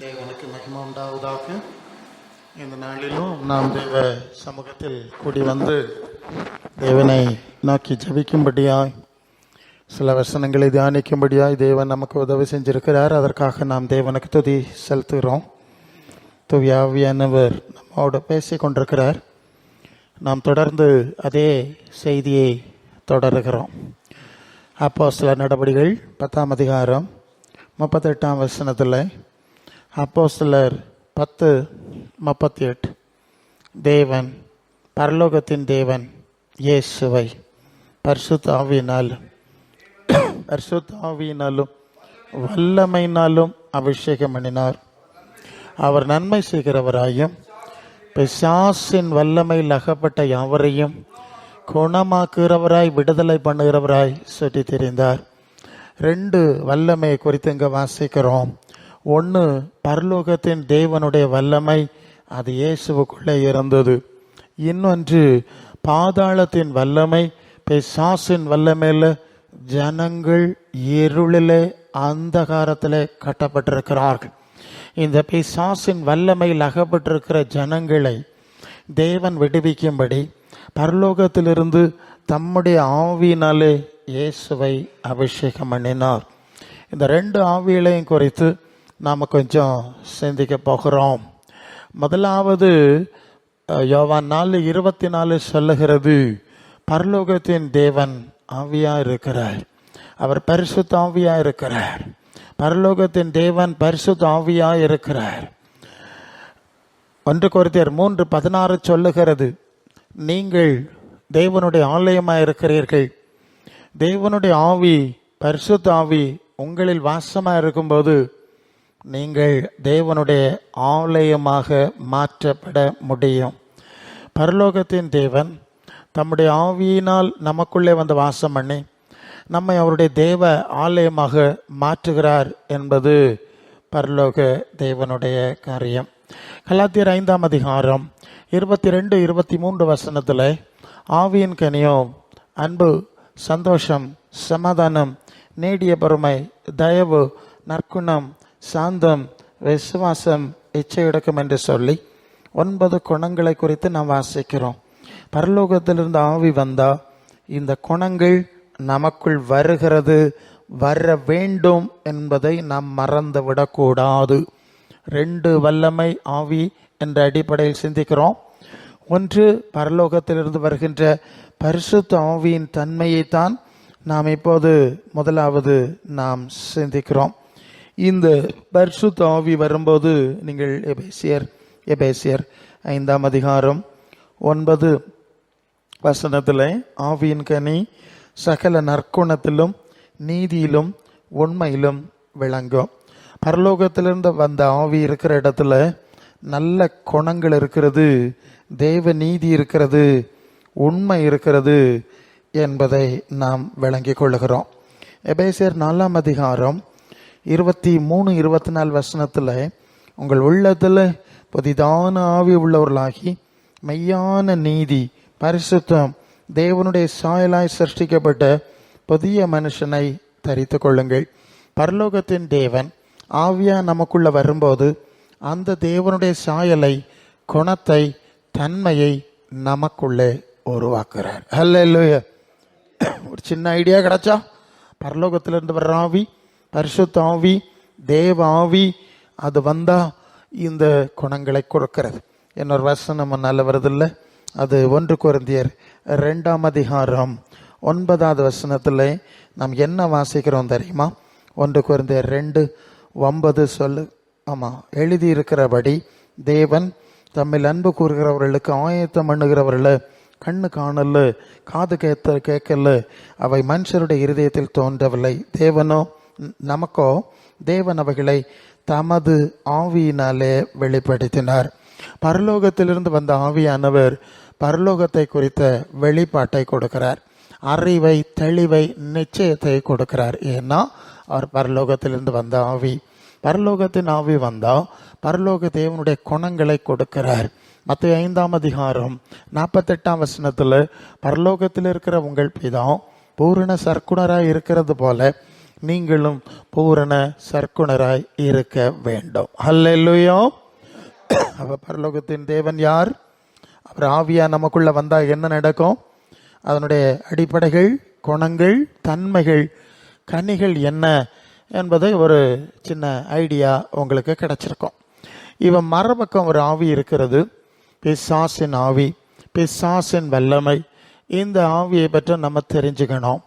தேவனுக்கு மகிமை உண்டாவதாக. இந்த நாளிலும் நாம் தேவ சமூகத்தில் கூடி வந்து தேவனை நோக்கி ஜபிக்கும்படியாய் சில வசனங்களை தியானிக்கும்படியாய் தேவன் நமக்கு உதவி செஞ்சிருக்கிறார். அதற்காக நாம் தேவனுக்கு துதி செலுத்துகிறோம். துவியாவியானவர் நம்மோடு பேசி கொண்டிருக்கிறார் நாம் தொடர்ந்து அதே செய்தியை தொடருகிறோம். அப்போ சில நடவடிக்கைகள் பத்தாம் அதிகாரம் முப்பத்தெட்டாம் வசனத்தில் அப்போ சிலர் பத்து முப்பத்தி எட்டு தேவன் பரலோகத்தின் தேவன் இயேசுவை பரிசுத்த ஆவியினாலும் பரிசுத்த ஆவியினாலும் வல்லமையினாலும் அபிஷேகம் பண்ணினார். அவர் நன்மை செய்கிறவராயும் பிசாசின் வல்லமையில் அகப்பட்ட யாவரையும் குணமாக்குகிறவராய் விடுதலை பண்ணுகிறவராய் சுற்றி தெரிந்தார் ரெண்டு வல்லமை குறித்து இங்கே வாசிக்கிறோம். ஒன்று பரலோகத்தின் தேவனுடைய வல்லமை அது இயேசுவுக்குள்ளே இருந்தது. இன்னொன்று பாதாளத்தின் வல்லமை பிசாசின் வல்லமையில் ஜனங்கள் இருளிலே அந்தகாரத்தில் கட்டப்பட்டிருக்கிறார்கள். இந்த பிசாசின் வல்லமையில் அகப்பட்டிருக்கிற ஜனங்களை தேவன் விடுவிக்கும்படி பரலோகத்திலிருந்து தம்முடைய ஆவியினாலே இயேசுவை அபிஷேகம் பண்ணினார். இந்த ரெண்டு ஆவிகளையும் குறித்து நாம் கொஞ்சம் சிந்திக்க போகிறோம். முதலாவது யோவான் நாலு இருபத்தி நாலு சொல்லுகிறது பரலோகத்தின் தேவன் ஆவியா இருக்கிறார். அவர் பரிசுத்த ஆவியா இருக்கிறார். பரலோகத்தின் தேவன் பரிசுத்த ஆவியா இருக்கிறார். ஒன்று கொரிந்தியர் மூன்று பதினாறு சொல்லுகிறது நீங்கள் தேவனுடைய ஆலயமாக இருக்கிறீர்கள். தேவனுடைய ஆவி பரிசுத்த ஆவி உங்களில் வாசமாக இருக்கும்போது நீங்கள் தேவனுடைய ஆலயமாக மாற்றப்பட முடியும். பரலோகத்தின் தேவன் தம்முடைய ஆவியினால் நமக்குள்ளே வந்து வாசம் பண்ணி நம்மை அவருடைய தேவ ஆலயமாக மாற்றுகிறார் என்பது பரலோக தேவனுடைய காரியம். கலாத்தியர் ஐந்தாம் அதிகாரம் இருபத்தி ரெண்டு இருபத்தி மூன்று வசனத்தில் ஆவியின் கனியோ அன்பு சந்தோஷம் சமாதானம் நீடிய பொறுமை தயவு நற்குணம் சாந்தம் விசுவாசம் இச்சையடக்கம் என்று சொல்லி ஒன்பது குணங்களை குறித்து நாம் வாசிக்கிறோம். பரலோகத்திலிருந்து ஆவி வந்தால் இந்த குணங்கள் நமக்குள் வருகிறது வர வேண்டும் என்பதை நாம் மறந்து விடக்கூடாது ரெண்டு வல்லமை ஆவி என்ற அடிப்படையில் சிந்திக்கிறோம். ஒன்று பரலோகத்திலிருந்து வருகின்ற பரிசுத்த ஆவியின் தன்மையைத்தான் நாம் இப்போது முதலாவது நாம் சிந்திக்கிறோம். இந்த பரிசுத்த ஆவி வரும்போது நீங்கள் எபேசியர் எபேசியர் ஐந்தாம் அதிகாரம் ஒன்பது வசனத்தில் ஆவியின் கனி சகல நற்குணத்திலும் நீதியிலும் உண்மையிலும் விளங்கும். பரலோகத்திலிருந்து வந்த ஆவி இருக்கிற இடத்துல நல்ல குணங்கள் இருக்கிறது தேவ நீதி இருக்கிறது உண்மை இருக்கிறது என்பதை நாம் விளங்கிக் கொள்ளுகிறோம். எபேசியர் நாலாம் அதிகாரம் இருபத்தி மூணு இருபத்தி நாலு வசனத்தில் உங்கள் உள்ளத்தில் புதிதான ஆவி உள்ளவர்களாகி மெய்யான நீதி பரிசுத்தம் தேவனுடைய சாயலாய் சிருஷ்டிக்கப்பட்ட புதிய மனுஷனை தரித்து கொள்ளுங்கள். பரலோகத்தின் தேவன் ஆவியா நமக்குள்ள வரும்போது அந்த தேவனுடைய சாயலை குணத்தை தன்மையை நமக்குள்ளே உருவாக்குறார். ஹல்லேலூயா ஒரு சின்ன ஐடியா கிடைச்சா பரலோகத்திலிருந்து வர்ற ஆவி பரிசுத்தாவி தேவாவி அது வந்தா இந்த குணங்களை கொடுக்கிறது. இன்னொரு வசனம் நல்ல வருதில்ல. அது ஒன்று குருந்தியர் ரெண்டாம் அதிகாரம் ஒன்பதாவது வசனத்தில் நாம் என்ன வாசிக்கிறோம் தெரியுமா? ஒன்று குருந்தியர் ரெண்டு ஒன்பது சொல்லு. ஆமாம் எழுதியிருக்கிறபடி தேவன் தம்மில் அன்பு கூறுகிறவர்களுக்கு ஆயத்தம் பண்ணுகிறவர்களை கண்ணு காணல காது கேத்த கேட்கல அவை மனுஷருடைய இருதயத்தில் தோன்றவில்லை. தேவனோ நமக்கோ தேவன் அவைகளை தமது ஆவியினாலே வெளிப்படுத்தினார். பரலோகத்திலிருந்து வந்த ஆவியானவர் பரலோகத்தை குறித்த வெளிப்பாட்டை கொடுக்கிறார். அறிவை தெளிவை நிச்சயத்தை கொடுக்கிறார். ஏன்னா அவர் பரலோகத்திலிருந்து வந்த ஆவி. பரலோகத்தின் ஆவி வந்தால் பரலோக தேவனுடைய குணங்களை கொடுக்கிறார். மற்ற ஐந்தாம் அதிகாரம் நாற்பத்தெட்டாம் வசனத்தில் பரலோகத்தில் இருக்கிற உங்கள் பிதம் பூரண சர்க்குணராக இருக்கிறது போல நீங்களும் பூரண சர்க்குணராய் இருக்க வேண்டும். ஹல்லேலூயா அவ பரலோகத்தின் தேவன் யார்? அவர் ஆவியா நமக்குள்ள வந்தால் என்ன நடக்கும்? அதனுடைய அடிப்படைகள் குணங்கள் தன்மைகள் கனிகள் என்ன என்பதை ஒரு சின்ன ஐடியா உங்களுக்கு கிடைச்சிருக்கும். இவன் மறுபக்கம் ஒரு ஆவி இருக்கிறது. பிசாசின் ஆவி பிசாசின் வல்லமை. இந்த ஆவியை பற்றி நம்ம தெரிஞ்சுக்கணும்.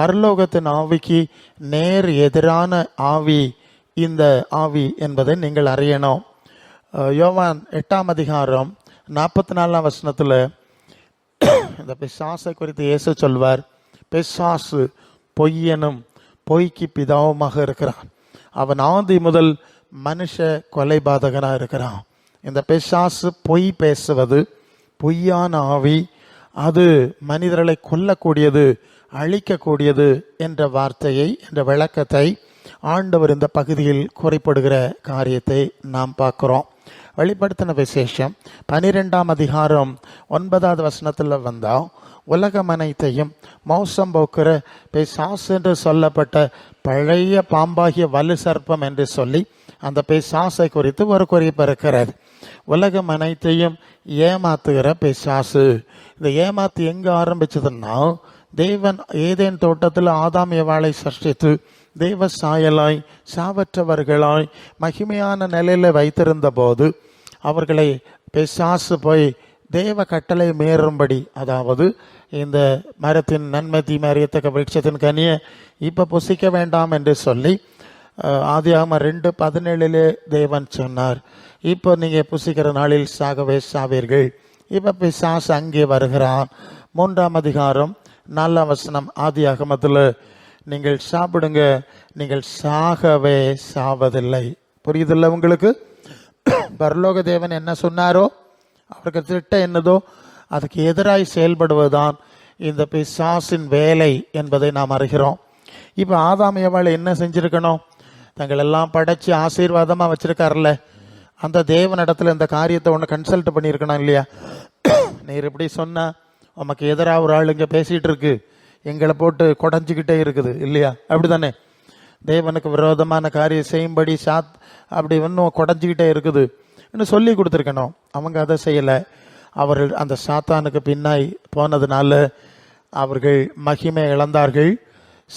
பரலோகத்தின் ஆவிக்கு நேர் எதிரான ஆவி இந்த ஆவி என்பதை நீங்கள் அறியணும். யோவான் எட்டாம் அதிகாரம் நாற்பத்தி நாலாம் வசனத்தில் இந்த பிசாசை குறித்து இயேசு சொல்வார் பிசாசு பொய்யனும் பொய்க்கு பிதாவுமாக இருக்கிறான். அவன் ஆதி முதல் மனுஷ கொலைபாதகனாக இருக்கிறான். இந்த பிசாசு பொய் பேசுவது பொய்யான ஆவி அது மனிதர்களை கொல்லக்கூடியது அழிக்கக்கூடியது என்ற வார்த்தையை என்ற விளக்கத்தை ஆண்டவர் இந்த பகுதியில் குறைப்படுகிற காரியத்தை நாம் பார்க்குறோம். வெளிப்படுத்தின விசேஷம் பனிரெண்டாம் அதிகாரம் ஒன்பதாவது வசனத்தில் வந்தால் உலகம் அனைத்தையும் மோசம் போக்குற பேசாஸ் என்று சொல்லப்பட்ட பழைய பாம்பாகிய வலு சர்ப்பம் என்று சொல்லி அந்த பிசாசை குறித்து ஒரு குறிப்பு இருக்கிறது. உலகம் அனைத்தையும் ஏமாத்துகிற பிசாசு. இந்த ஏமாத்து எங்கே ஆரம்பிச்சதுன்னா தேவன் ஏதேன் தோட்டத்தில் ஆதாம் எவாளை சஷ்டித்து தெய்வ சாயலாய் சாவற்றவர்களாய் மகிமையான நிலையில வைத்திருந்த போது அவர்களை பெசாசு போய் தேவ கட்டளை மீறும்படி அதாவது இந்த மரத்தின் நன்மை தீமை அறியத்தக்க விருட்சத்தின் கனியை இப்போ புசிக்க வேண்டாம் என்று சொல்லி ஆதியாம ரெண்டு பதினேழிலே தேவன் சொன்னார் இப்போ நீங்கள் புசிக்கிற நாளில் சாகவே சாவீர்கள். இப்போ பிசாஸ் அங்கே வருகிறான். மூன்றாம் அதிகாரம் நாலாம் வசனம் ஆதி அகமத்தில் நீங்கள் சாப்பிடுங்க நீங்கள் சாகவே சாவதில்லை. புரியுதில்ல உங்களுக்கு? பரலோக தேவன் என்ன சொன்னாரோ அவருக்கு திட்டம் என்னதோ அதுக்கு எதிராய் செயல்படுவதுதான் இந்த பிசாசின் வேலை என்பதை நாம் அறிகிறோம். இப்போ ஆதாமியவாள் என்ன செஞ்சுருக்கணும்? தங்கள் எல்லாம் படைச்சி ஆசீர்வாதமாக வச்சிருக்காருல்ல. அந்த தேவனிடத்தில் இந்த காரியத்தை ஒன்று கன்சல்ட் பண்ணியிருக்கணும் இல்லையா? நீர் இப்படி சொன்னால் உமக்கு எதிராக ஒரு ஆள் இங்கே பேசிகிட்டு இருக்கு எங்களை போட்டு குடஞ்சிக்கிட்டே இருக்குது இல்லையா? அப்படிதானே தேவனுக்கு விரோதமான காரியம் செய்யும்படி சாத் அப்படி இன்னும் குடஞ்சிக்கிட்டே இருக்குது. இன்னும் சொல்லி கொடுத்துருக்கணும். அவங்க அதை செய்யலை. அவர்கள் அந்த சாத்தானுக்கு பின்னாய் போனதுனால அவர்கள் மகிமை இழந்தார்கள்.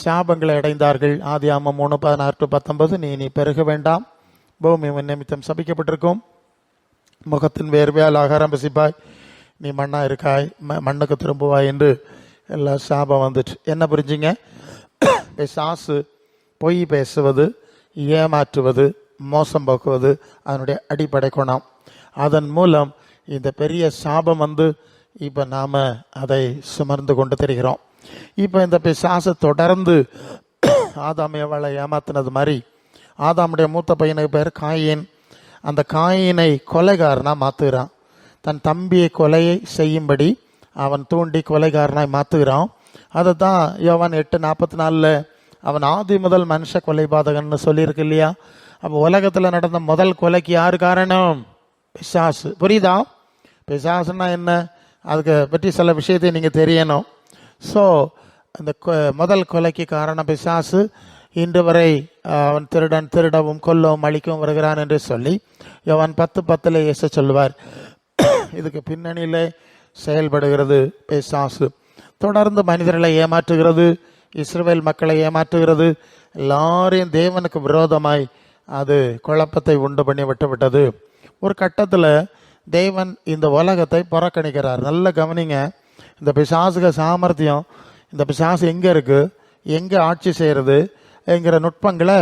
சாபங்களை அடைந்தார்கள். ஆதி ஆமாம் மூணு பதினாறு டு பத்தொன்பது நீ நீ பெருக வேண்டாம். பூமி நிமித்தம் சபிக்கப்பட்டிருக்கும். முகத்தின் வேர்வையால் ஆகாரம் பசிப்பாய். நீ மண்ணாக இருக்காய் ம- மண்ணுக்கு திரும்புவாய் என்று எல்லா சாபம் வந்துட்டு. என்ன புரிஞ்சுங்க? பிசாசு பொய் பேசுவது ஏமாற்றுவது மோசம் போக்குவது அதனுடைய அடிப்படை குணம். அதன் மூலம் இந்த பெரிய சாபம் வந்து இப்போ நாம் அதை சுமர்ந்து கொண்டு தெரிகிறோம். இப்போ இந்த பிசாசு தொடர்ந்து ஆதாம் ஏவாளை ஏமாத்தினது மாதிரி ஆதாமுடைய மூத்த பையனுக்கு பேர் காயின். அந்த காயினை கொலைகாரனாக மாற்றுகிறான் தன் தம்பியை கொலையை செய்யும்படி அவன் தூண்டி கொலைகாரனாய் மாற்றுகிறான் அதை தான் யோவான் எட்டு நாற்பத்தி நாலில் அவன் ஆதி முதல் மனுஷ கொலைபாதகன்னு சொல்லியிருக்கு இல்லையா? அப்போ உலகத்தில் நடந்த முதல் கொலைக்கு யார் காரணம்? பிசாசு. புரியுதா? பிசாசுன்னா என்ன? அதுக்கு பற்றி சில விஷயத்தை நீங்கள் தெரியணும். ஸோ அந்த கொ- முதல் கொலைக்கு காரணம் பிசாசு. இன்று வரை அவன் திருடன் திருடவும் கொல்லவும் அழிக்கவும் வருகிறான் என்று சொல்லி அவன் பத்து பத்தில் இயேசு சொல்லுவார். இதுக்கு பின்னணியிலே செயல்படுகிறது பேசாசு. தொடர்ந்து மனிதர்களை ஏமாற்றுகிறது இஸ்ரேல் மக்களை ஏமாற்றுகிறது. எல்லாரையும் தேவனுக்கு விரோதமாய் அது குழப்பத்தை உண்டு பண்ணி விட்டுவிட்டது ஒரு கட்டத்தில் தேவன் இந்த உலகத்தை புறக்கணிக்கிறார். நல்ல கவனிங்க இந்த பிசாசுக சாமர்த்தியம் இந்த பிசாசு எங்கே இருக்குது எங்கே ஆட்சி செய்கிறது என்கிற நுட்பங்களை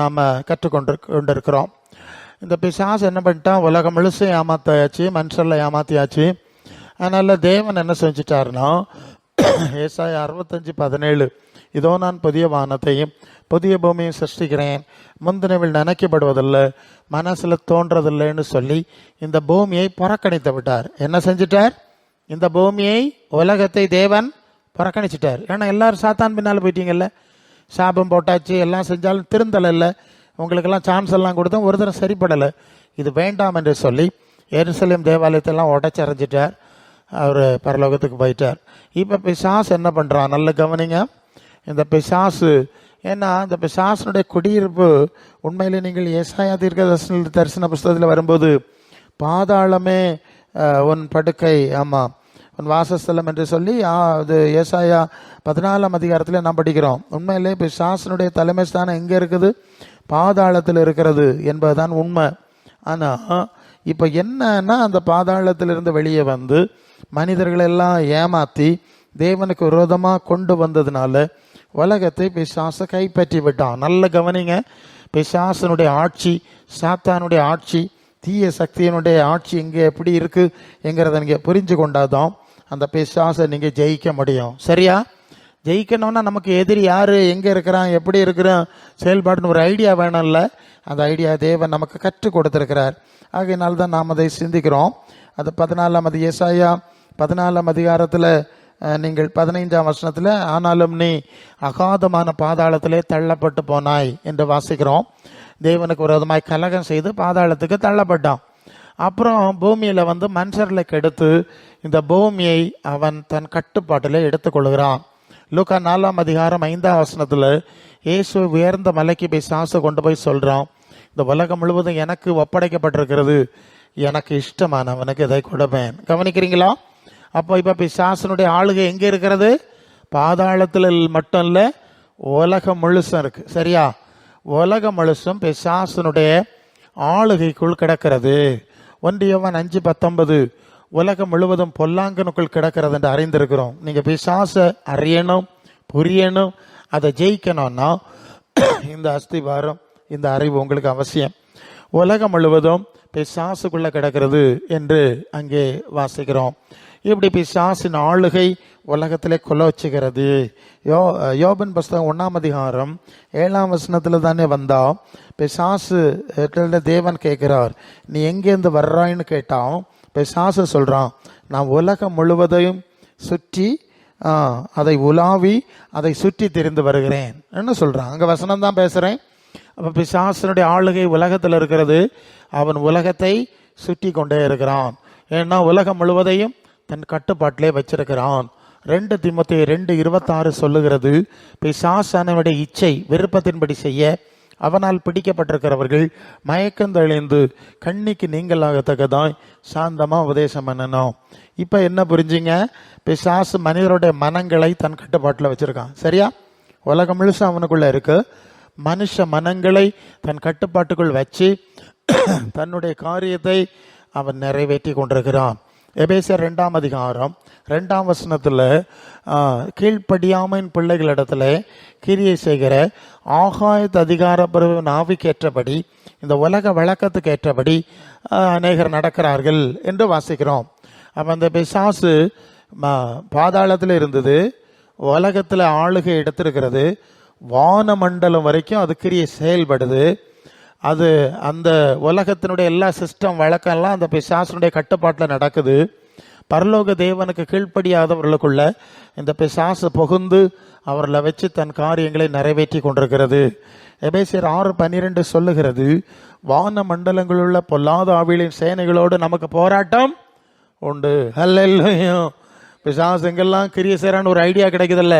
நாம் கற்றுக்கொண்டு கொண்டிருக்கிறோம். இந்த பிசாசு என்ன பண்ணிட்டான்? உலகம் முழுசும் ஏமாத்தாச்சு மனுஷரில் ஏமாத்தியாச்சு. அதனால் தேவன் என்ன செஞ்சிட்டாருன்னா ஏசாய அறுபத்தஞ்சு பதினேழு இதோ நான் புதிய வானத்தையும் புதிய பூமியும் சிருஷ்டிக்கிறேன். முந்தினவில் நினைக்கப்படுவதில்லை மனசில் தோன்றதில்லைன்னு சொல்லி இந்த பூமியை புறக்கணித்து விட்டார். என்ன செஞ்சிட்டார்? இந்த பூமியை உலகத்தை தேவன் புறக்கணிச்சிட்டார். ஏன்னா எல்லாரும் சாத்தான் பின்னால் போயிட்டீங்கல்ல? சாபம் போட்டாச்சு எல்லாம் செஞ்சாலும் திருந்தலை இல்லை. உங்களுக்கெல்லாம் சான்ஸ் எல்லாம் கொடுத்தோம். ஒரு தரம் சரிப்படலை. இது வேண்டாம் என்று சொல்லி எருசலேம் தேவாலயத்தெல்லாம் உடச்சரைஞ்சிட்டார் அவர் பரலோகத்துக்கு போயிட்டார். இப்போ பிசாஸ் என்ன பண்ணுறான் நல்ல கவனிங்க. இந்த பிசாசு ஏன்னா இந்த பிசாசனுடைய குடியிருப்பு உண்மையில் நீங்கள் ஏசாயா தீர்க்க தரிசன தரிசன புஸ்தகத்தில் வரும்போது பாதாளமே உன் படுக்கை ஆமாம் உன் வாசஸ்தலம் என்று சொல்லி அது ஏசாயா பதினாலாம் அதிகாரத்தில் நாம் படிக்கிறோம். உண்மையிலே பிசாசனுடைய தலைமை ஸ்தானம் எங்கே இருக்குது? பாதாளத்தில் இருக்கிறது என்பதுதான் உண்மை. ஆனால் இப்போ என்னன்னா அந்த பாதாளத்திலிருந்து வெளியே வந்து மனிதர்களெல்லாம் ஏமாற்றி தேவனுக்கு விரோதமாக கொண்டு வந்ததுனால உலகத்தை பிசாசை கைப்பற்றி விட்டான். நல்ல கவனிங்க. பிசாசனுடைய ஆட்சி சாத்தானுடைய ஆட்சி தீய சக்தியினுடைய ஆட்சி இங்கே எப்படி இருக்குங்கிறத நீங்கள் புரிஞ்சு கொண்டாதான் அந்த பிசாசை நீங்கள் ஜெயிக்க முடியும். சரியா? ஜெயிக்கணும்னா நமக்கு எதிரி யார்? எங்கே இருக்கிறான்? எப்படி இருக்கிறான்? செயல்பாடுன்னு ஒரு ஐடியா வேணும்ல. அந்த ஐடியா தேவன் நமக்கு கற்றுக் கொடுத்துருக்கிறார். ஆகையினால் தான் நாம் அதை சிந்திக்கிறோம். அது பதினாலாம் அது ஏசாயா பதினாலாம் அதிகாரத்தில் நீங்கள் பதினைஞ்சாம் வருஷத்தில் ஆனாலும் நீ அகாதமான பாதாளத்திலே தள்ளப்பட்டு போனாய் என்று வாசிக்கிறோம். தேவனுக்கு விரோதமாய் கலகம் செய்து பாதாளத்துக்கு தள்ளப்பட்டான். அப்புறம் பூமியில் வந்து மனுஷர்களை கெடுத்து இந்த பூமியை அவன் தன் கட்டுப்பாட்டில் எடுத்துக்கொள்கிறான். லூக்கா நாலாம் அதிகாரம் ஐந்தாம் வசனத்தில் இயேசு உயர்ந்த மலைக்கு போய் சாசை கொண்டு போய் சொல்கிறான் இந்த உலகம் முழுவதும் எனக்கு ஒப்படைக்கப்பட்டிருக்கிறது. எனக்கு இஷ்டமானவனுக்கு இதை கொடுப்பேன். கவனிக்கிறீங்களா? அப்போ இப்போ பிசாசனுடைய ஆளுகை எங்கே இருக்கிறது? பாதாளத்தில் மட்டும் இல்லை உலகம் முழுசும் இருக்குது சரியா? உலகம் முழுசும் பிசாசனுடைய ஆளுகைக்குள் கிடக்கிறது. ஒன்றியவன் அஞ்சு பத்தொன்பது உலகம் முழுவதும் பொல்லாங்கனுக்குள் கிடக்கிறது என்று அறிந்திருக்கிறோம். நீங்கள் பிசாசை அறியணும் புரியணும் அதை ஜெயிக்கணும்னா இந்த அஸ்திவாரம் இந்த அறிவு உங்களுக்கு அவசியம். உலகம் முழுவதும் பிசாசுக்குள்ள கிடக்கிறது என்று அங்கே வாசிக்கிறோம். இப்படி பிசாசின் ஆளுகை உலகத்திலே கொலோச்சுகிறது யோ யோபன் புஸ்தகம் ஒன்றாம் அதிகாரம் ஏழாம் வசனத்தில் தானே வந்தா பிசாசு தேவன் கேட்கிறார் நீ எங்கேருந்து வர்றாய்ன்னு கேட்டான் பிசாசு சொல்கிறான் நான் உலகம் முழுவதையும் சுற்றி அதை உலாவி அதை சுற்றி திரிந்து வருகிறேன். என்ன சொல்கிறான் அங்கே வசனம் தான் பேசுகிறேன் அப்போ பிசாசனுடைய ஆளுகை உலகத்தில் இருக்கிறது. அவன் உலகத்தை சுற்றி கொண்டே இருக்கிறான். ஏன்னா உலகம் முழுவதையும் தன் கட்டுப்பாட்டிலே வச்சிருக்கிறான். ரெண்டு திமுத்தி ரெண்டு இருபத்தாறு சொல்லுகிறது பிசாசானவனுடைய இச்சை விருப்பத்தின்படி செய்ய அவனால் பிடிக்கப்பட்டிருக்கிறவர்கள் மயக்கம் தெளிந்து கண்ணிக்கு நீங்களாகத்தக்கதாய் சாந்தமாக உபதேசம் பண்ணணும். இப்போ என்ன புரிஞ்சுங்க? பிசாசு மனிதருடைய மனங்களை தன் கட்டுப்பாட்டில் வச்சுருக்கான். சரியா? உலகம் முழுசு அவனுக்குள்ளே இருக்குது மனுஷ மனங்களை தன் கட்டுப்பாட்டுக்குள் வச்சு தன்னுடைய காரியத்தை அவன் நிறைவேற்றி கொண்டிருக்கிறான். எபேசியர் ரெண்டாம் அதிகாரம் ரெண்டாம் வசனத்தில் கீழ்ப்படியாமையின் பிள்ளைகளிடத்துல கிரியை செய்கிற ஆகாயத்து அதிகாரப்பிரிவின் ஆவிக்கேற்றபடி இந்த உலக வழக்கத்துக்கு ஏற்றபடி அநேகர் நடக்கிறார்கள் என்று வாசிக்கிறோம். அப்போ அந்த பிசாசு பாதாளத்தில் இருந்தது உலகத்தில் ஆளுகை எடுத்திருக்கிறது வானமண்டலம் வரைக்கும் அது கிரியை செயல்படுது. அது அந்த உலகத்தினுடைய எல்லா சிஸ்டம் வழக்கம்லாம் அந்த பிசாசனுடைய கட்டுப்பாட்டில் நடக்குது. பரலோக தேவனுக்கு கீழ்ப்படியாதவர்களுக்குள்ள இந்த பிசாசு புகுந்து அவர்களை வச்சு தன் காரியங்களை நிறைவேற்றி கொண்டிருக்கிறது. எபேசியர் ஆறு பன்னிரெண்டு சொல்லுகிறது வான மண்டலங்களுள்ள பொல்லாத ஆவிகளின் சேனைகளோடு நமக்கு போராட்டம் உண்டு. ஹல்லேலூயா. பிசாசு எங்கெல்லாம் கிரிய செய்கிறான்னு ஒரு ஐடியா கிடைக்குதுல்ல.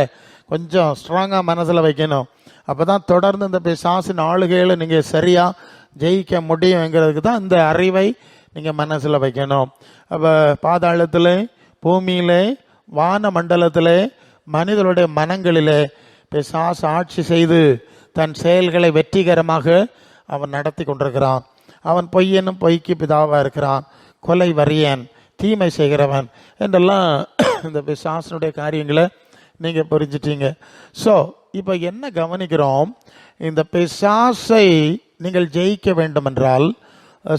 கொஞ்சம் ஸ்ட்ராங்காக மனசில் வைக்கணும். அப்போ தான் தொடர்ந்து இந்த பிசாசின் ஆளுகைகளை நீங்கள் சரியாக ஜெயிக்க முடியுங்கிறதுக்கு தான் இந்த அறிவை நீங்கள் மனசில் வைக்கணும். அப்போ பாதாளத்தில் பூமியிலே வான மண்டலத்திலே மனிதனுடைய மனங்களிலே பிசாசு ஆட்சி செய்து தன் செயல்களை வெற்றிகரமாக அவன் நடத்தி கொண்டிருக்கிறான். அவன் பொய்யனும் பொய்க்கு பிதாவாக இருக்கிறான். கொலை வரியன் தீமை செய்கிறவன் என்றெல்லாம் இந்த பிசாசனுடைய காரியங்களை நீங்கள் புரிஞ்சிட்டீங்க. ஸோ இப்போ என்ன கவனிக்கிறோம்? இந்த பிசாசை நீங்கள் ஜெயிக்க வேண்டுமென்றால்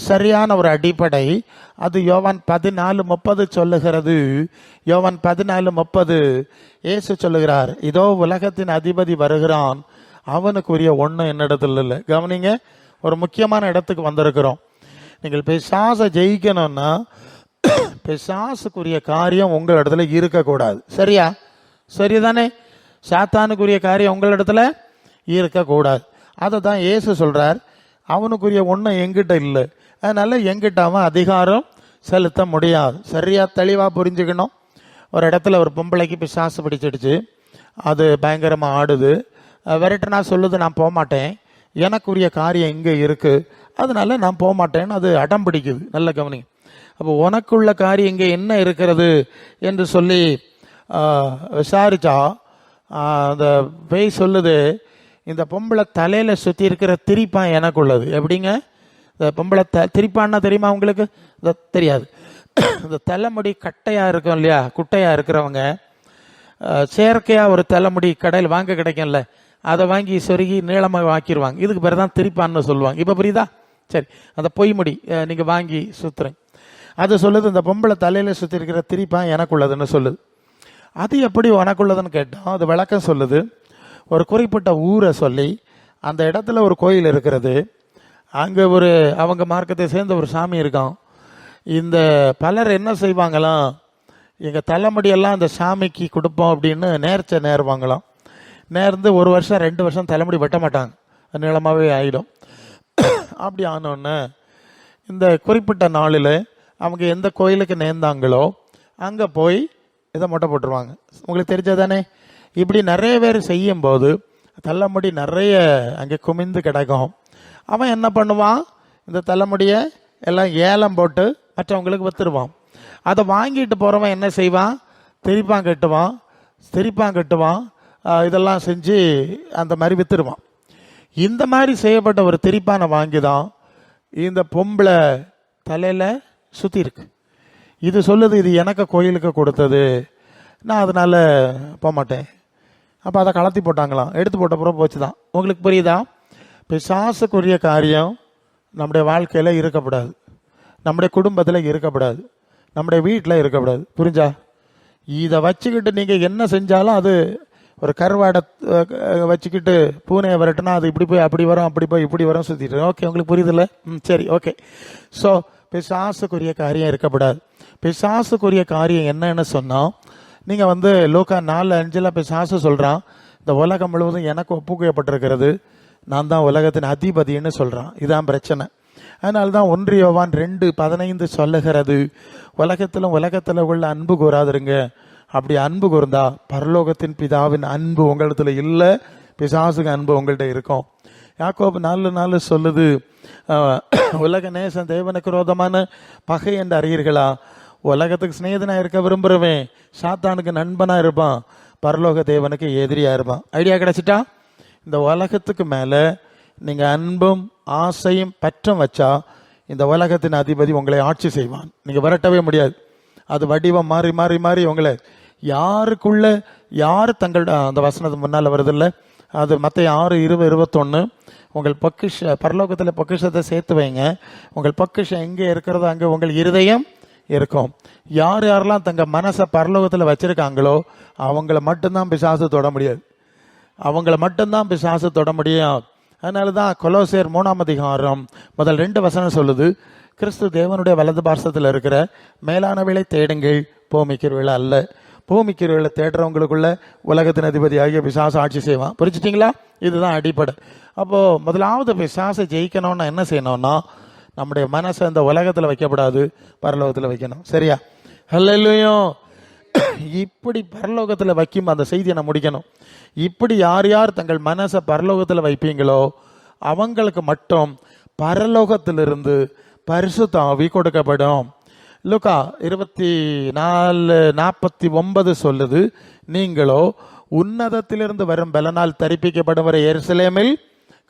சரியான ஒரு அடிப்படை. அது யோவான் பதினாலு முப்பது சொல்லுகிறது. யோவான் பதினாலு முப்பது இயேசு சொல்லுகிறார் இதோ உலகத்தின் அதிபதி வருகிறான். அவனுக்குரிய ஒன்றும் என்னிடத்தில் இல்லை. கவனிங்க ஒரு முக்கியமான இடத்துக்கு வந்திருக்கிறோம். நீங்கள் பிசாசை ஜெயிக்கணும்னா பிசாசுக்குரிய காரியம் உங்கள் இடத்துல இருக்கக்கூடாது. சரியா? சரிதானே? சாத்தானுக்குரிய காரியம் உங்கள் இடத்துல இருக்கக்கூடாது. அதை தான் ஏசு சொல்கிறார் அவனுக்குரிய ஒன்றும் எங்கிட்ட இல்லை. அதனால் எங்கிட்ட அவன் அதிகாரம் செலுத்த முடியாது. சரியாக தெளிவாக புரிஞ்சுக்கணும். ஒரு இடத்துல ஒரு பொம்பளைக்கு பிசாசு பிடிச்சிடுச்சு. அது பயங்கரமாக ஆடுது. விரட்டுனா சொல்லுது நான் போக மாட்டேன் எனக்குரிய காரியம் இங்கே இருக்குது அதனால நான் போக மாட்டேன்னு அது அடம் பிடிக்குது. நல்ல கவனிங்க. அப்போ உனக்குள்ள காரியம் இங்கே என்ன இருக்கிறது என்று சொல்லி விசாரித்தா அந்த பேய் சொல்லுது இந்த பொம்பளை தலையில் சுற்றி இருக்கிற திரிப்பான் எனக்குள்ளது. எப்படிங்க? இந்த பொம்பளை த திரிப்பான்னா தெரியுமா உங்களுக்கு? இந்த தெரியாது. இந்த தலைமுடி கட்டையாக இருக்கும் இல்லையா? குட்டையாக இருக்கிறவங்க செயற்கையாக ஒரு தலைமுடி கடையில் வாங்க கிடைக்கும்ல அதை வாங்கி சொருகி நீளமாக ஆக்கிடுவாங்க இதுக்கு பேர் தான் திரிப்பான்னு சொல்லுவாங்க. இப்போ புரியுதா? சரி அந்த பொய்முடி நீங்கள் வாங்கி சுற்றுறேன் அது சொல்லுது இந்த பொம்பளை தலையில் சுற்றி இருக்கிற திரிப்பான் எனக்குள்ளதுன்னு சொல்லுது. அது எப்படி உனக்குள்ளதுன்னு கேட்டோம் அது விளக்கம் சொல்லுது. ஒரு குறிப்பிட்ட ஊரை சொல்லி அந்த இடத்துல ஒரு கோயில் இருக்கிறது. அங்கே ஒரு அவங்க மார்க்கத்தை சேர்ந்த ஒரு சாமி இருக்கான். இந்த பலர் என்ன செய்வாங்களாம் எங்கள் தலைமுடியெல்லாம் அந்த சாமிக்கு கொடுப்போம் அப்படின்னு நேர்ச்ச நேருவாங்களாம். நேர்ந்து ஒரு வருஷம் ரெண்டு வருஷம் தலைமுடி வெட்ட மாட்டாங்க. நீளமாகவே ஆகிடும் அப்படி ஆனோடனே இந்த குறிப்பிட்ட நாளில் அவங்க எந்த கோயிலுக்கு நேர்ந்தாங்களோ அங்கே போய் இதை மொட்டை போட்டுருவாங்க. உங்களுக்கு தெரிஞ்சதானே? இப்படி நிறைய பேர் செய்யும்போது தலைமுடி நிறைய அங்கே குமிந்து கிடக்கும். அவன் என்ன பண்ணுவான்? இந்த தலைமுடியை எல்லாம் ஏலம் போட்டு மற்றவங்களுக்கு வித்துருவான். அதை வாங்கிட்டு போகிறவன் என்ன செய்வான்? திரிப்பான் கட்டுவான் திரிப்பான் கட்டுவான் இதெல்லாம் செஞ்சு அந்த மாதிரி வித்துருவான். இந்த மாதிரி செய்யப்பட்ட ஒரு திரிப்பானை வாங்கி தான் இந்த பொம்பளை தலையில் சுற்றி இருக்கு. இது சொல்லுது இது எனக்கு கோயிலுக்கு கொடுத்தது. நான் அதனால் போக மாட்டேன். அப்போ அதை கலத்தி போட்டாங்களாம். எடுத்து போட்ட பிறகு போச்சு தான் உங்களுக்கு புரியுதா? பிசாசுக்குரிய காரியம் நம்முடைய வாழ்க்கையில் இருக்கக்கூடாது. நம்முடைய குடும்பத்தில் இருக்கக்கூடாது. நம்முடைய வீட்டில் இருக்கக்கூடாது. புரிஞ்சா? இதை வச்சுக்கிட்டு நீங்கள் என்ன செஞ்சாலும் அது ஒரு கருவாடை வச்சுக்கிட்டு பூனையை வரட்டுனா அது இப்படி போய் அப்படி வரும் அப்படி போய் இப்படி வரும் சுற்றிட்டு ஓகே உங்களுக்கு புரியுதில்ல? ம் சரி ஓகே. ஸோ பிசாசுக்குரிய காரியம் இருக்கக்கூடாது பிசாசுக்குரிய காரியம் என்னன்னு சொன்னால் நீங்கள் வந்து லோக்கா நாலு அஞ்சில் பிசாசு சொல்கிறான் இந்த உலகம் முழுவதும் எனக்கு ஒப்புக்கையப்பட்டிருக்கிறது நான் தான் உலகத்தின் அதிபதின்னு சொல்கிறான் இதான் பிரச்சனை. அதனால தான் ஒன்றியவான் ரெண்டு பதினைந்து சொல்லுகிறது உலகத்திலும் உலகத்தில் உள்ள அன்பு கூறாதிருங்க. அப்படி அன்பு கூர்ந்தா பரலோகத்தின் பிதாவின் அன்பு உங்களிடத்தில் இல்லை பிசாசுக்கு அன்பு உங்கள்கிட்ட இருக்கும். யாக்கோபு நாலு நாலு சொல்லுது உலக நேசன் தேவனுக்கு ரோதமான பகை என்று அறியீர்களா? உலகத்துக்கு சிநேகிதனாக இருக்க விரும்புகிறவன் சாத்தானுக்கு நண்பனாக இருப்பான் பரலோக தேவனுக்கு எதிரியாக இருப்பான். ஐடியா கிடச்சிட்டா? இந்த உலகத்துக்கு மேலே நீங்கள் அன்பும் ஆசையும் பற்றம் வச்சா இந்த உலகத்தின் அதிபதி உங்களை ஆட்சி செய்வான். நீங்கள் விரட்டவே முடியாது. அது வடிவம் மாறி மாறி மாறி உங்களை யாருக்குள்ள யார் தங்கள் அந்த வசனத்து முன்னால் வருதில்ல? அது மற்ற ஆறு இருபது இருபத்தொன்று உங்கள் பொக்கிஷ பரலோகத்தில் பொக்கிஷத்தை சேர்த்து வைங்க. உங்கள் பொக்கிஷம் எங்கே இருக்கிறதோ அங்கே உங்கள் இருதயம் இருக்கும். யார் யாரெல்லாம் தங்கள் மனசை பரலோகத்தில் வச்சுருக்காங்களோ அவங்கள மட்டும்தான் பிசாசு தொட முடியாது. அவங்கள மட்டும்தான் பிசாசு தொட முடியும். அதனால தான் கொலோசேர் மூணாம் அதிகாரம் முதல் ரெண்டு வசனம் சொல்லுது கிறிஸ்து தேவனுடைய வலது பாசத்தில் இருக்கிற மேலானவைகளை தேடுங்கள் பூமிக்கிறவள அல்ல. பூமிக்கிறவர்களை தேடுறவங்களுக்குள்ள உலகத்தின் அதிபதி ஆகிய பிசாசு ஆட்சி செய்வான். புரிஞ்சுட்டீங்களா? இதுதான் அடிப்படை. அப்போது முதலாவது பிசாசை ஜெயிக்கணும்னா என்ன செய்யணும்னா நம்முடைய மனசை இந்த உலகத்தில் வைக்கப்படாது பரலோகத்தில் வைக்கணும். சரியா? ஹல்லேலூயா. இப்படி பரலோகத்தில் வைக்கும் அந்த செய்தியை நான் முடிக்கணும். இப்படி யார் யார் தங்கள் மனசை பரலோகத்தில் வைப்பீங்களோ அவங்களுக்கு மட்டும் பரலோகத்திலிருந்து பரிசு ஆவி கொடுக்கப்படும். லுகா இருபத்தி நாலு நாற்பத்தி ஒன்பது சொல்லுது நீங்களோ உன்னதத்திலிருந்து வரும் பலனால் தரிப்பிக்கப்படும் வரை எருசலேமில்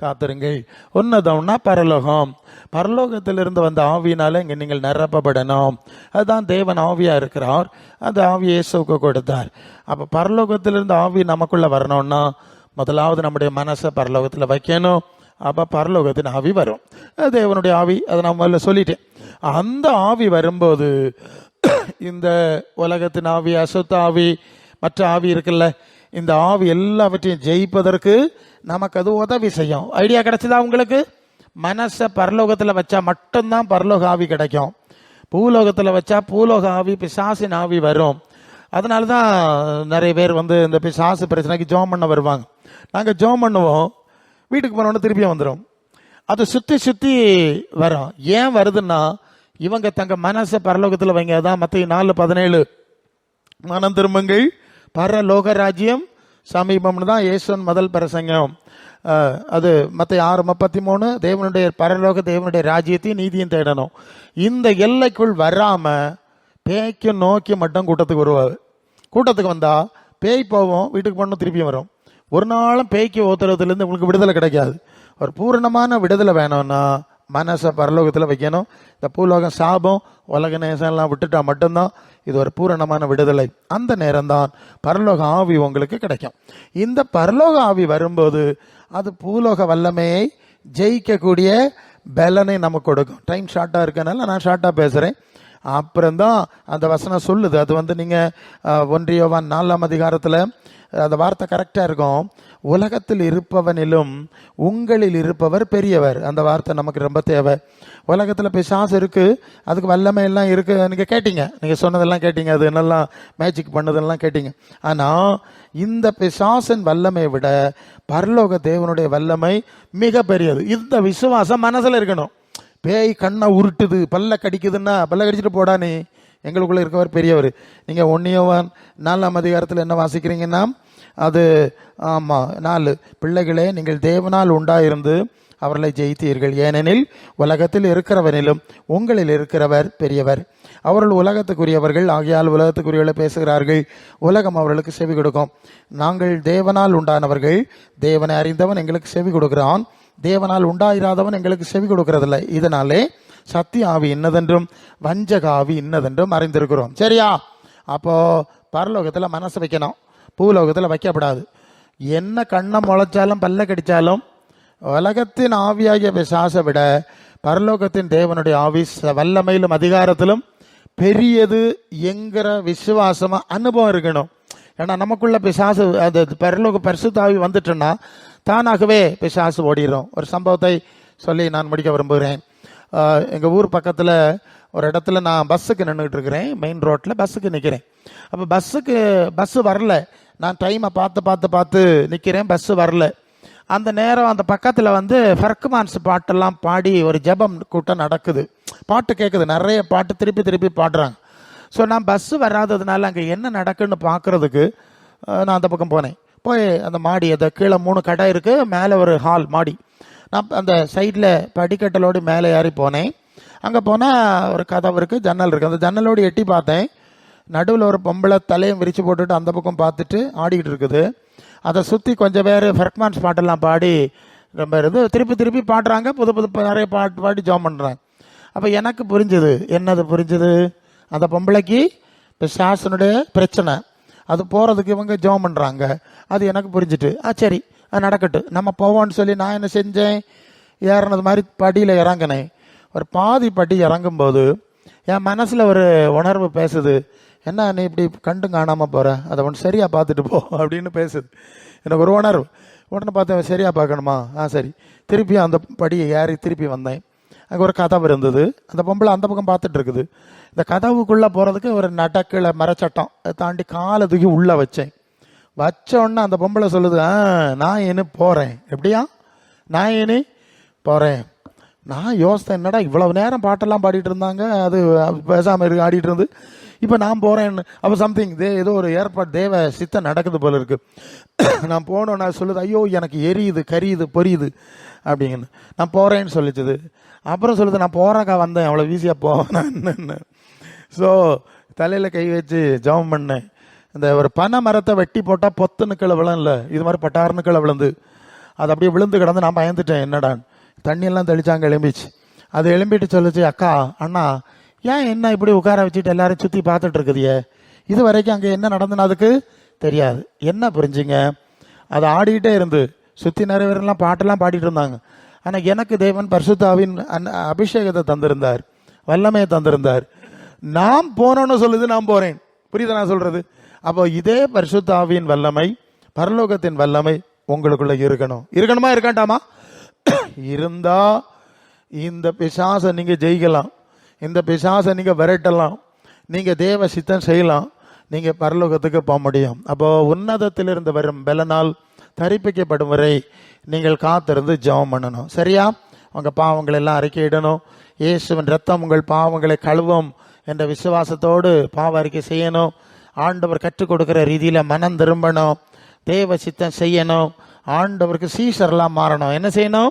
காத்திருங்கள் உன்னதம்னா பரலோகம். பரலோகத்திலிருந்து வந்த ஆவியினால இங்கே நீங்கள் நிரப்பப்படணும். அதுதான் தேவன் ஆவியாக இருக்கிறார். அந்த ஆவி இயேசுக்கு கொடுத்தார். அப்போ பரலோகத்திலிருந்து ஆவி நமக்குள்ள வரணும்னா முதலாவது நம்முடைய மனசை பரலோகத்தில் வைக்கணும். அப்போ பரலோகத்தின் ஆவி வரும். தேவனுடைய ஆவி. அதை நான் முதல்ல சொல்லிட்டேன். அந்த ஆவி வரும்போது இந்த உலகத்தின் ஆவி அசுத்த ஆவி மற்ற ஆவி இருக்குல்ல இந்த ஆவி எல்லாவற்றையும் ஜெயிப்பதற்கு நமக்கு அது உதவி செய்யும். ஐடியா கிடைச்சதா உங்களுக்கு? மனசை பரலோகத்தில் வச்சா மட்டும்தான் பரலோக ஆவி கிடைக்கும். பூலோகத்தில் வச்சா பூலோக ஆவி பிசாசின் ஆவி வரும். அதனால தான் நிறைய பேர் வந்து இந்த பிசாசு பிரச்சனைக்கு ஜோம் பண்ண வருவாங்க. நாங்கள் ஜோம் பண்ணுவோம் வீட்டுக்கு போனோன்னு திருப்பியும் வந்துடும் அது சுற்றி சுற்றி வரும். ஏன் வருதுன்னா இவங்க தங்க மனசை பரலோகத்தில் வைங்க அதான் மற்ற நாலு பதினேழு. மனம் திரும்புங்கள். பரலோக ராஜ்யம் சமீபம்னு தான் ஏசுவன் முதல் பிரசங்கம். அது மற்ற ஆறு முப்பத்தி மூணு தேவனுடைய பரலோக தேவனுடைய ராஜ்யத்தையும் நீதியும் தேடணும். இந்த எல்லைக்குள் வராமல் பேய்க்கு நோக்கி மட்டும் கூட்டத்துக்கு வருவார். கூட்டத்துக்கு வந்தால் பேய் போவோம் வீட்டுக்கு போகணும் திருப்பி வரும். ஒரு நாளும் பேய்க்கு ஓத்துறதுலேருந்து உங்களுக்கு விடுதலை கிடைக்காது. ஒரு பூரணமான விடுதலை வேணும்னா மனசை பரலோகத்தில் வைக்கணும். இந்த பூலோகம் சாபம் உலக நேசம்லாம் விட்டுட்டா மட்டும்தான் இது ஒரு பூரணமான விடுதலை. அந்த நேரம்தான் பரலோக ஆவி உங்களுக்கு கிடைக்கும். இந்த பரலோக ஆவி வரும்போது அது பூலோக வல்லமையை ஜெயிக்கக்கூடிய பலனை நமக்கு கொடுக்கும். டைம் ஷார்ட்டாக இருக்கனால நான் ஷார்ட்டாக பேசுகிறேன் அப்புறம்தான் அந்த வசனம் சொல்லுது. அது வந்து நீங்கள் ஒன்றியவான் நாலாம் அதிகாரத்தில் அந்த வார்த்தை கரெக்டாக இருக்கும். உலகத்தில் இருப்பவனிலும் உங்களில் இருப்பவர் பெரியவர். அந்த வார்த்தை நமக்கு ரொம்ப தேவை. உலகத்தில் பிசாசு இருக்குது அதுக்கு வல்லமை எல்லாம் இருக்குது நீங்கள் கேட்டீங்க. நீங்கள் சொன்னதெல்லாம் கேட்டீங்க. அது என்னெல்லாம் மேஜிக் பண்ணதெல்லாம் கேட்டீங்க. ஆனால் இந்த பிசாசின் வல்லமையை விட பரலோக தேவனுடைய வல்லமை மிக பெரியது. இந்த விசுவாசம் மனசில் இருக்கணும். பேய் கண்ணை உருட்டுது. பல்ல கடிக்குதுன்னா பல்ல கடிச்சிட்டு போடா நீ. இருக்கவர் பெரியவர். நீங்கள் ஒன்னியவன் நாலாம் அதிகாரத்தில் என்ன வாசிக்கிறீங்கன்னா அது ஆமாம் நாலு. பிள்ளைகளே நீங்கள் தேவனால் உண்டாயிருந்து அவர்களை ஜெயித்தீர்கள். ஏனெனில் உலகத்தில் இருக்கிறவனிலும் உங்களில் இருக்கிறவர் பெரியவர். அவர்கள் உலகத்துக்குரியவர்கள் ஆகையால் உலகத்துக்குரியவர்களை பேசுகிறார்கள். உலகம் அவர்களுக்கு செவி கொடுக்கும். நாங்கள் தேவனால் உண்டானவர்கள். தேவனை அறிந்தவன் எங்களுக்கு செவி கொடுக்கிறான். தேவனால் உண்டாயிராதவன் எங்களுக்கு செவி கொடுக்கறதில்லை. இதனாலே சத்திய ஆவி இன்னதென்றும் வஞ்சக ஆவி இன்னதென்றும் அறிந்திருக்கிறோம். சரியா? அப்போ பரலோகத்தில் மனசு வைக்கணும். பூலோகத்தில் வைக்கப்படாது. என்ன கண்ணை முளைச்சாலும் பல்ல கடித்தாலும் உலகத்தின் ஆவியாகிய பிசாசை விட பரலோகத்தின் தேவனுடைய ஆவிஸ் வல்லமையிலும் அதிகாரத்திலும் பெரியது என்கிற விசுவாசமாக அனுபவம் இருக்கணும். ஏன்னா நமக்குள்ள பிசாசு அந்த பரலோக பரிசுத்தாவி வந்துட்டுன்னா தானாகவே பிசாசு ஓடிடும் ஒரு சம்பவத்தை சொல்லி நான் முடிக்க விரும்புகிறேன். எங்கள் ஊர் பக்கத்தில் ஒரு இடத்துல நான் பஸ்ஸுக்கு நின்றுட்டு இருக்கிறேன். மெயின் ரோட்டில் பஸ்ஸுக்கு நிற்கிறேன் அப்போ பஸ்ஸுக்கு பஸ்ஸு வரல. நான் டைமை பார்த்து பார்த்து பார்த்து நிற்கிறேன் பஸ்ஸு வரல. அந்த நேரம் அந்த பக்கத்தில் வந்து ஃபர்க்குமான்ஸ் பாட்டெல்லாம் பாடி ஒரு ஜெபம் கூட்டம் நடக்குது. பாட்டு கேட்குது நிறைய பாட்டு திருப்பி திருப்பி பாடுறாங்க. ஸோ நான் பஸ்ஸு வராததுனால அங்கே என்ன நடக்குன்னு பார்க்குறதுக்கு நான் அந்த பக்கம் போனேன். போய் அந்த மாடி அந்த கீழே மூணு கடை இருக்குது மேலே ஒரு ஹால் மாடி. நான் அந்த சைடில் படிக்கட்டலோடு மேலே ஏறி போனேன். அங்கே போனால் ஒரு கதவு இருக்குது ஜன்னல் இருக்குது அந்த ஜன்னலோடு எட்டி பார்த்தேன். நடுவில் ஒரு பொம்பளை தலையும் விரித்து போட்டுட்டு அந்த பக்கம் பார்த்துட்டு ஆடிக்கிட்டு இருக்குது. அதை சுற்றி கொஞ்சம் பேர் பெர்ஃபார்மன்ஸ் பாட்டெல்லாம் பாடி ரொம்ப இருந்து திருப்பி திருப்பி பாடுறாங்க. புது புது நிறைய பாட்டு பாடி ஜாம் பண்ணுறாங்க அப்போ எனக்கு புரிஞ்சுது. என்னது புரிஞ்சுது? அந்த பொம்பளைக்கு இப்போ சாசனுடைய பிரச்சனை. அது போகிறதுக்கு இவங்க ஜோம் பண்ணுறாங்க அது எனக்கு புரிஞ்சுட்டு ஆ சரி அது நடக்கட்டும். நம்ம போவோம்னு சொல்லி நான் என்ன செஞ்சேன்? ஏறினது மாதிரி படியில் இறங்கினேன். ஒரு பாதி படி இறங்கும்போது என் மனசில் ஒரு உணர்வு பேசுது. என்ன நீ இப்படி கண்டும் காணாமல் போகிற அதை ஒன்று சரியாக பார்த்துட்டு போ அப்படின்னு பேசுது. எனக்கு ஒரு உணர்வு. உடனே பார்த்தேன் சரியாக பார்க்கணுமா? ஆ சரி. திருப்பியும் அந்த படியை ஏறி திருப்பி வந்தேன். அங்கே ஒரு கதவு இருந்தது. அந்த பொம்பளை அந்த பக்கம் பார்த்துட்டு இருக்குது. இந்த கதவுக்குள்ளே போகிறதுக்கு ஒரு நடக்கில் மரச்சட்டம். அதை தாண்டி காலை தூக்கி உள்ளே வச்சேன். வச்ச உடனே அந்த பொம்பளை சொல்லுது ஆ நான் இனி போகிறேன் எப்படியா? நான் இனி போகிறேன் நான் யோசித்தேன் என்னடா இவ்வளவு நேரம் பாட்டெல்லாம் பாடிட்டு இருந்தாங்க? அது பேசாமல் இருக்கு ஆடிட்டு இருந்து. இப்போ நான் போகிறேன்னு அப்போ சம்திங் தே ஏதோ ஒரு ஏற்பாடு தேவ சித்தம் நடக்குது போல இருக்கு. நான் போனோம் நான் சொல்லுது ஐயோ எனக்கு எரியுது கரியுது பொரியுது அப்படிங்கன்னு. நான் போகிறேன்னு சொல்லிச்சுது. அப்புறம் சொல்லுது நான் போகிறக்கா வந்தேன் அவ்வளோ ஈஸியாக போவேன் ஸோ தலையில் கை வச்சு ஜெபம் பண்ணேன். இந்த ஒரு பனை மரத்தை வெட்டி போட்டால் பொத்துன்னு கீழே விழல இது மாதிரி பட்டாருன்னு கீழே விழுந்து. அது அப்படியே விழுந்து கிடந்து நான் பயந்துட்டேன் என்னடான் தண்ணியெல்லாம் தெளிச்சாங்க எலும்பிச்சு. அது எலும்பிட்டு சொல்லிச்சு அக்கா அண்ணா ஏன் என்ன இப்படி உட்கார வச்சுட்டு எல்லாரும் சுற்றி பார்த்துட்டு இருக்குதியே? இது வரைக்கும் அங்கே என்ன நடந்துன்னு அதுக்கு தெரியாது. என்ன புரிஞ்சுங்க? அது ஆடிக்கிட்டே இருந்து. சுற்றி நிறைய பேரெல்லாம் பாட்டெல்லாம் பாடிட்டு இருந்தாங்க. ஆனால் எனக்கு தேவன் பரிசுத்தாவின் அன்- அபிஷேகத்தை தந்திருந்தார். வல்லமையை தந்திருந்தார். நாம் போனோன்னு சொல்லுது நான் போகிறேன் புரியுது நான் சொல்கிறது அப்போ இதே பரிசுத்தாவின் வல்லமை பரலோகத்தின் வல்லமை உங்களுக்குள்ள இருக்கணும். இருக்கணுமா இருக்காண்டாமா? இருந்தால் இந்த பிசாசை நீங்கள் ஜெயிக்கலாம். இந்த பிசாசை நீங்கள் விரட்டலாம். நீங்கள் தேவ சித்தம் செய்யலாம். நீங்கள் பரலோகத்துக்கு போக முடியும். அப்போ உன்னதத்திலிருந்து வரும் பலனால் தரிப்பிக்கப்படும் வரை நீங்கள் காத்திருந்து ஜெபம் பண்ணணும். சரியா? உங்கள் பாவங்களை எல்லாம் அறிக்கையிடணும் இயேசுவின் ரத்தம் உங்கள் பாவங்களை கழுவும் என்ற விசுவாசத்தோடு பாவ அறிக்கை செய்யணும். ஆண்டவர் கற்றுக் கொடுக்குற ரீதியில் மனம் திரும்பணும். தேவ சித்தம் செய்யணும். ஆண்டவருக்கு சீசரெலாம் மாறணும். என்ன செய்யணும்?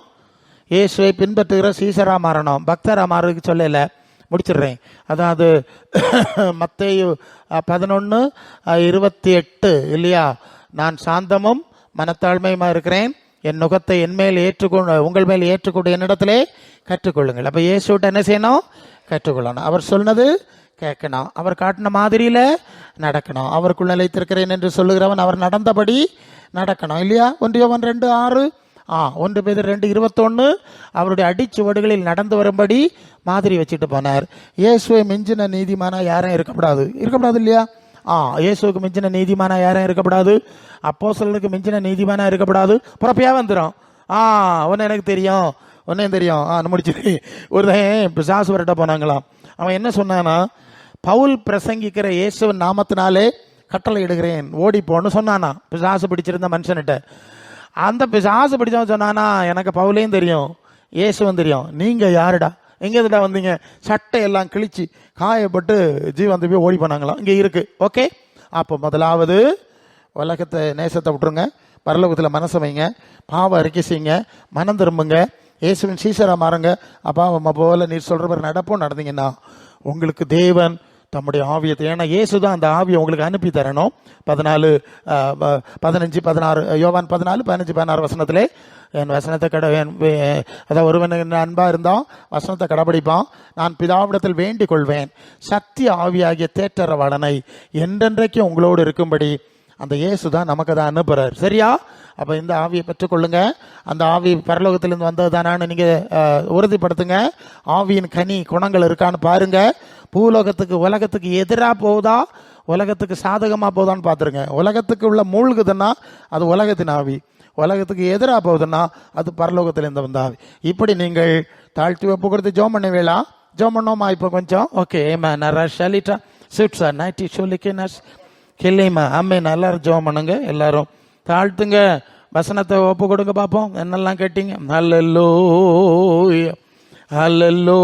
இயேசுவை பின்பற்றுகிற சீசராக மாறணும். பக்தராக மாறதுக்கு சொல்லலை. முடிச்சிடுறேன். அதாவது மத்தேயு பதினொன்று இருபத்தி எட்டு இல்லையா? நான் சாந்தமும் மனத்தாழ்மையுமா இருக்கிறேன்? என் நுகத்தை என் மேல் ஏற்றுக்கொண்டு உங்கள் மேல் ஏற்றுக்கொண்டு என்னிடத்திலே கற்றுக்கொள்ளுங்கள். அப்போ இயேசுவிட்ட என்ன செய்யணும்? கற்றுக்கொள்ளணும். அவர் சொன்னது கேட்கணும். அவர் காட்டின மாதிரியில் நடக்கணும். அவருக்குள் நிலைத்திருக்கிறேன் என்று சொல்லுகிறவன் அவர் நடந்தபடி நடக்கணும். இல்லையா? ஒன்றியவன் ரெண்டு ஆறு ஆ ஒன்று பேர் ரெண்டு இருபத்தொன்று அவருடைய அடிச்சுவடுகளில் நடந்து வரும்படி மாதிரி வச்சுட்டு போனார். இயேசுவை மிஞ்சின நீதிமானா யாரும் இருக்கக்கூடாது இருக்கக்கூடாது இல்லையா? ஆ இயேசுவுக்கு மிஞ்சின நீதிமானா யாரும் இருக்கக்கூடாது அப்போ அப்போஸ்தலனுக்கு மிஞ்சின நீதிமானா இருக்கக்கூடாது புறப்பையாக வந்துடும் ஆ ஒன்று எனக்கு தெரியும். ஒன்றையும் தெரியும். ஆ முடிச்சு ஒரு பிசாசு வரட்ட போனாங்களாம். அவன் என்ன சொன்னானா பவுல் பிரசங்கிக்கிற இயேசுவின் நாமத்தினாலே கட்டளை இடுகிறேன். ஓடி போன்னு சொன்னானா. பிசாசு பிடிச்சிருந்த மனுஷன்கிட்ட. அந்த பிசாசு பிடிச்சவன் சொன்னானா எனக்கு பவுலையும் தெரியும் இயேசுவும் தெரியும். நீங்கள் யாருடா? எங்க வந்தீங்க? சட்டை எல்லாம் கிழிச்சு காயப்பட்டு ஜீவன் போய் ஓடி போனாங்களாம் இங்கே இருக்குது ஓகே? அப்போ முதலாவது உலகத்தை நேசத்தை விட்டுருங்க. பரலோகத்தில் மனசு வைங்க. பாவம் அறிக்கை செய்யுங்க. மனம் திரும்புங்க. இயேசுவின் சீசராக மாறுங்க. அப்பா அம்மா போல நீர் சொல்கிற மாதிரி நடப்போம் நடந்தீங்கன்னா உங்களுக்கு தேவன் தம்முடைய ஆவியத்தை ஏன்னா இயேசு தான் அந்த ஆவியை உங்களுக்கு அனுப்பி தரணும். பதினாலு பதினஞ்சு பதினாறு யோவான் பதினாலு பதினஞ்சு பதினாறு வசனத்திலே என் வசனத்தை கட அதாவது ஒருவன் என் அன்பா இருந்தான் வசனத்தை கடைபிடிப்பான். நான் பிதாவிடத்தில் வேண்டிக் கொள்வேன். சக்தி ஆவியாகிய தேற்றரவாளனை என்றென்றைக்கும் உங்களோடு இருக்கும்படி அந்த இயேசு தான் நமக்கு தான் அனுப்புகிறார் சரியா? அப்போ இந்த ஆவியை பெற்றுக்கொள்ளுங்க அந்த ஆவி பரலோகத்திலிருந்து வந்தது தானான்னு நீங்கள் உறுதிப்படுத்துங்க. ஆவியின் கனி குணங்கள் இருக்கான்னு பாருங்கள் பூலோகத்துக்கு உலகத்துக்கு எதிராக போகுதா? உலகத்துக்கு சாதகமாக போகுதான்னு பார்த்துருங்க. உலகத்துக்கு உள்ள மூழ்குதுன்னா அது உலகத்தின் ஆவி. உலகத்துக்கு எதிராக போகுதுன்னா அது பரலோகத்திலிருந்து வந்த ஆவி. இப்படி நீங்கள் தாழ்த்தி ஒப்பு கொடுத்து ஜோம் பண்ணுவீங்களா? ஜோம் பண்ணோமா இப்போ கொஞ்சம்? ஓகே ஏமா நரா ஷலிட்டா. சிட் சார் நைட்டி நர்ஸ் கிள்ளிமா அம்மே எல்லாரும் ஜோம் பண்ணுங்க. எல்லாரும் தாழ்த்துங்க. வசனத்தை ஒப்பு கொடுங்க பார்ப்போம். என்னெல்லாம் கேட்டீங்க? நல்லல்லோ அல்லல்லோ